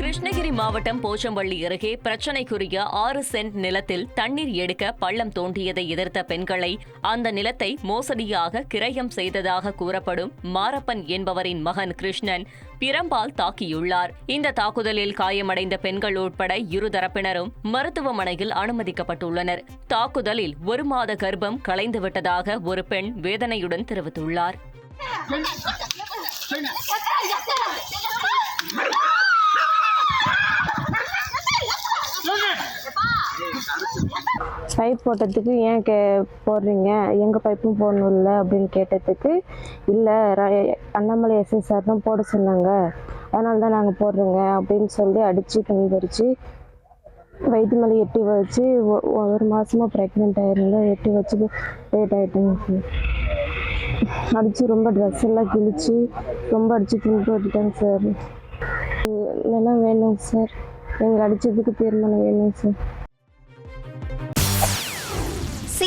கிருஷ்ணகிரி மாவட்டம் போச்சம்பள்ளி அருகே பிரச்சினைக்குரிய ஆறு சென்ட் நிலத்தில் தண்ணீர் எடுக்க பள்ளம் தோண்டியதை எதிர்த்த பெண்களை அந்த நிலத்தை மோசடியாக கிரயம் செய்ததாக கூறப்படும் மாரப்பன் என்பவரின் மகன் கிருஷ்ணன் பிரம்பால் தாக்கியுள்ளார். இந்த தாக்குதலில் காயமடைந்த பெண்கள் உட்பட இருதரப்பினரும் மருத்துவமனையில் அனுமதிக்கப்பட்டுள்ளனர். தாக்குதலில் ஒரு மாத கர்ப்பம் கலைந்துவிட்டதாக ஒரு பெண் வேதனையுடன் தெரிவித்துள்ளார். பைப் போட்டதுக்கு ஏன் கே போடுறீங்க? எங்கள் பைப்பும் போடணும்ல அப்படின்னு கேட்டதுக்கு இல்லை அண்ணாமலை எஸ்ஐ சார் தான் போட சொன்னாங்க. அதனால தான் நாங்கள் போடுறோங்க. அப்படின்னு சொல்லி அடித்து துணி பறித்து வயிற்று மேலே எட்டி வச்சு ஒ- ஒரு மாதமாக ப்ரெக்னென்ட் ஆயிருந்தேன் எட்டி வச்சு லேட் ஆகிட்டேங்க சார் அடித்து ரொம்ப ட்ரெஸ் எல்லாம் கிழிச்சு ரொம்ப அடித்து துணி போட்டுட்டேங்க சார். நிலம் வேணுங்க சார். எங்களை அடித்ததுக்கு தீர்மானம் வேணுங்க சார்.